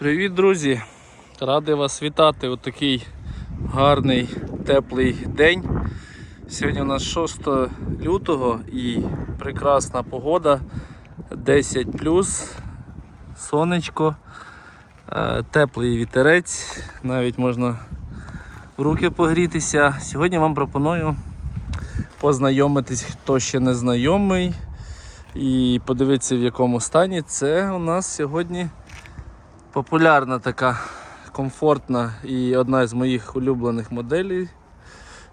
Привіт, друзі! Радий вас вітати у такий гарний теплий день. Сьогодні у нас 6 лютого і прекрасна погода 10 сонечко, е, теплий вітерець, навіть можна в руки погрітися. Сьогодні вам пропоную познайомитись, хто ще не знайомий, і подивитися, в якому стані. Це у нас сьогодні популярна така комфортна і одна з моїх улюблених моделей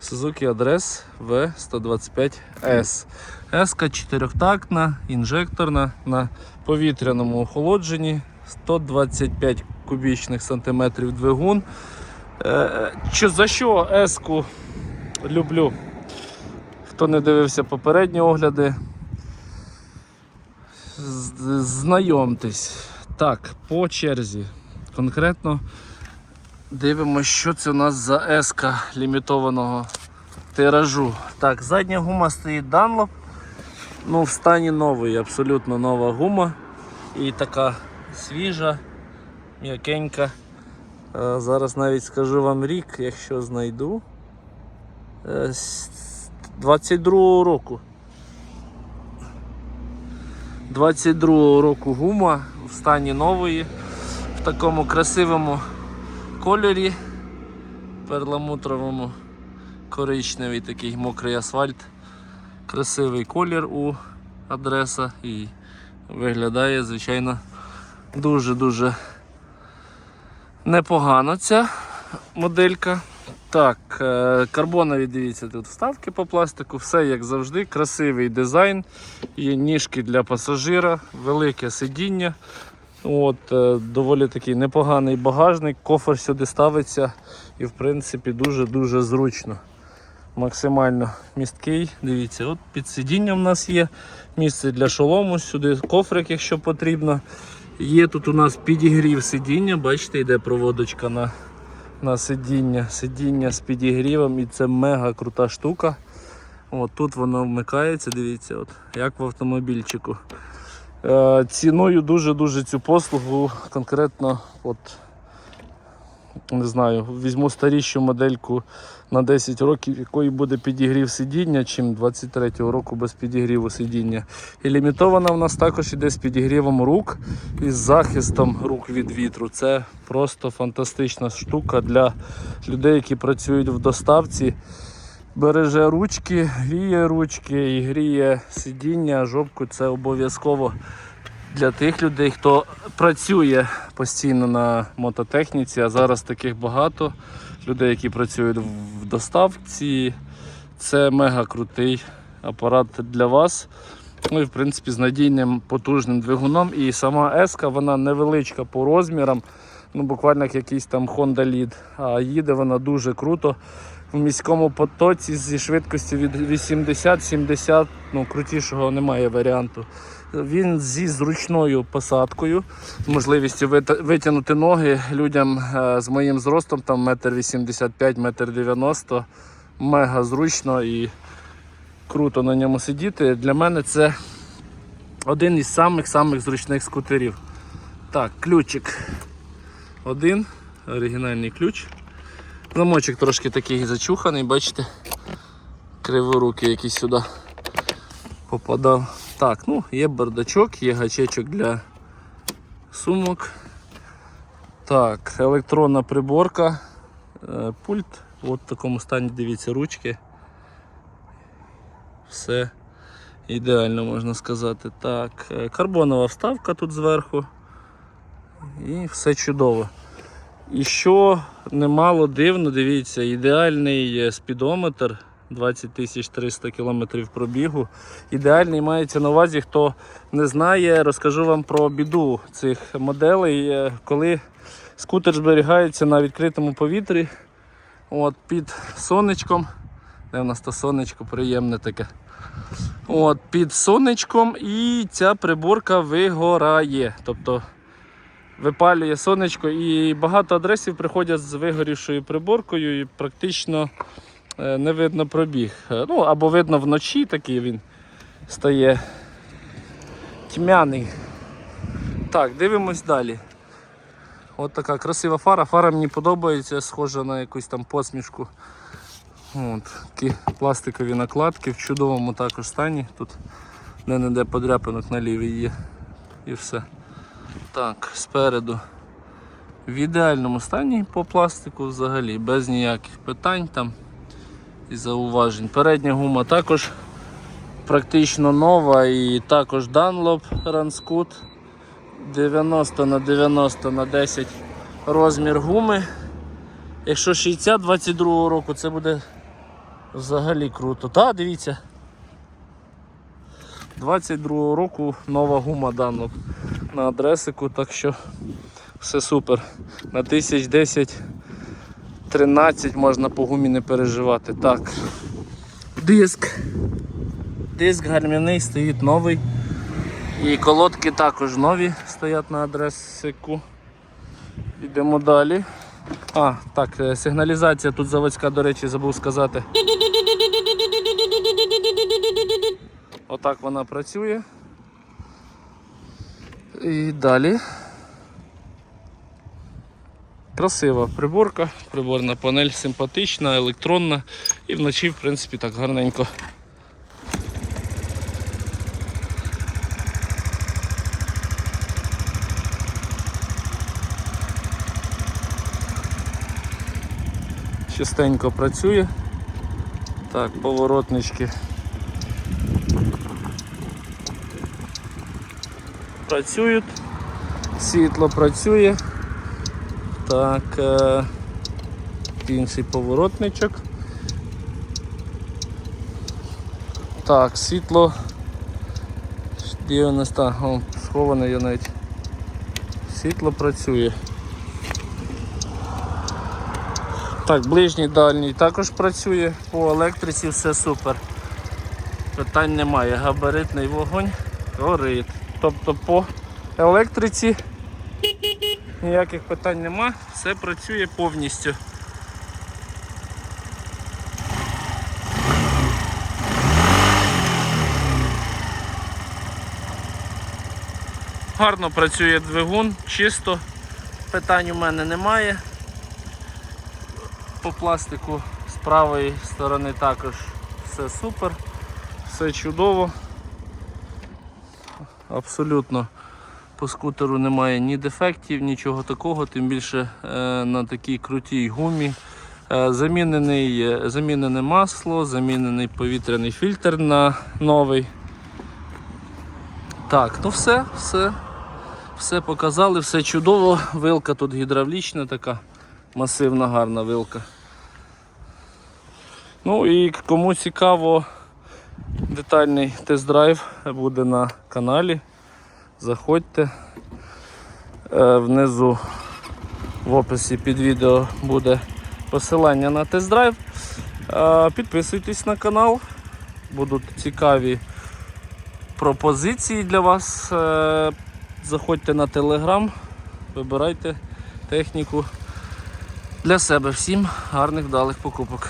Suzuki Address V125S. S 4 інжекторна на повітряному охолодженні, 125 кубічних сантиметрів двигун. Е, за що S-ку люблю? Хто не дивився попередні огляди, знайомтесь. Так, по черзі. Конкретно дивимося, що це у нас за еска лімітованого тиражу. Так, задня гума стоїть Dunlop. Ну, в стані новий, абсолютно нова гума. І така свіжа, м'якенька. Е, Зараз навіть скажу вам рік, якщо знайду. Е, з 22-го року. 22-го року гума в стані нової, в такому красивому кольорі, перламутровому коричневий такий мокрий асфальт. Красивий колір у адреса і виглядає, звичайно, дуже-дуже непогано ця моделька. Так, е, карбонові, дивіться, тут вставки по пластику, все як завжди, красивий дизайн. Є ніжки для пасажира, велике сидіння. От, е, доволі такий непоганий багажник, кофер сюди ставиться і в принципі дуже-дуже зручно. Максимально місткий. Дивіться, от під сидінням в нас є місце для шолому, сюди кофрик, якщо потрібно. Є тут у нас підігрів сидіння, бачите, йде проводочка на, на сидіння. Сидіння з підігрівом і це мега крута штука. От тут воно вмикається, дивіться, от, як в автомобільчику. Е, ціною дуже-дуже цю послугу конкретно, от, не знаю, візьму старішу модельку на 10 років, якої буде підігрів сидіння, чим 23-го року без підігріву сидіння. І лімітована в нас також іде з підігрівом рук і з захистом рук від вітру. Це просто фантастична штука для людей, які працюють в доставці. Береже ручки, гріє ручки і гріє сидіння, жопку. Це обов'язково для тих людей, хто працює постійно на мототехніці, а зараз таких багато людей, які працюють в доставці. Це мега крутий апарат для вас. Ну і в принципі з надійним потужним двигуном. І сама S, вона невеличка по розмірам, ну буквально як якийсь там Honda Lead. А їде вона дуже круто. В міському потоці зі швидкістю від 80-70, ну крутішого немає варіанту. Він зі зручною посадкою, з можливістю вит- витягнути ноги людям е, з моїм зростом, там метр 85, метр 90. Мега зручно і круто на ньому сидіти. Для мене це один із самих-самих зручних скутерів. Так, ключик. Один, оригінальний ключ. Замочок трошки такий зачуханий, бачите? Криворукий якийсь сюди попадав. Так, ну, є бардачок, є гачечок для сумок. Так, електронна приборка, е, пульт. От в такому стані, дивіться, ручки. Все ідеально можна сказати. Так, е, карбонова вставка тут зверху. І все чудово. І що немало дивно, дивіться, ідеальний е, спідометр 20 300 км пробігу. Ідеальний мається на увазі, хто не знає, розкажу вам про біду цих моделей, Е, коли скутер зберігається на відкритому повітрі, от, під сонечком. Де в нас то сонечко приємне таке. От, під сонечком і ця приборка вигорає. Тобто випалює сонечко і багато адресів приходять з вигорівшою приборкою і практично не видно пробіг. Е, Ну або видно вночі такий він стає тьмяний. Так, дивимось далі. От така красива фара. Фара мені подобається, схожа на якусь там посмішку. От, такі пластикові накладки в чудовому також стані. Тут де-не-де подряпинок на лівій є. І все. Так, спереду. В ідеальному стані по пластику взагалі, без ніяких питань там і зауважень. Передня гума також практично нова і також Dunlop Ranscoot 90 на 90 на 10 розмір гуми. Якщо 60 22 року, це буде взагалі круто. Та, дивіться. 22 року нова гума Dunlop на адресику, так що все супер. На 1010 13 можна по гумі не переживати. Так. Диск. Диск гармяний стоїть новий. І колодки також нові стоять на адресику. Йдемо далі. А, так, е, сигналізація тут заводська, до речі, забув сказати. Отак вона працює. І далі. Красива приборка, приборна панель симпатична, електронна і вночі, в принципі, так гарненько. Чистенько працює. Так, поворотнички. Працюють, світло працює. Так, е, інший поворотничок. Так, світло. Де у нас там? О, сховане я навіть. Світло працює. Так, ближній дальній також працює, по електриці все супер. Питань немає. Габаритний вогонь горить. Тобто по електриці ніяких питань нема, все працює повністю. Гарно працює двигун, чисто, питань у мене немає. По пластику з правої сторони також все супер, все чудово. Абсолютно по скутеру немає ні дефектів, нічого такого, тим більше е, на такій крутій гумі. Е, замінений, е, замінене масло, замінений повітряний фільтр на новий. Так, ну все, все, все показали, все чудово. Вилка тут гідравлічна така, масивна, гарна вилка. Ну і кому цікаво, детальний тест-драйв буде на каналі. Заходьте. Е, Внизу в описі під відео буде посилання на тест-драйв. Е, Підписуйтесь на канал, будуть цікаві пропозиції для вас. Е, Заходьте на телеграм, вибирайте техніку для себе. Всім гарних вдалих покупок.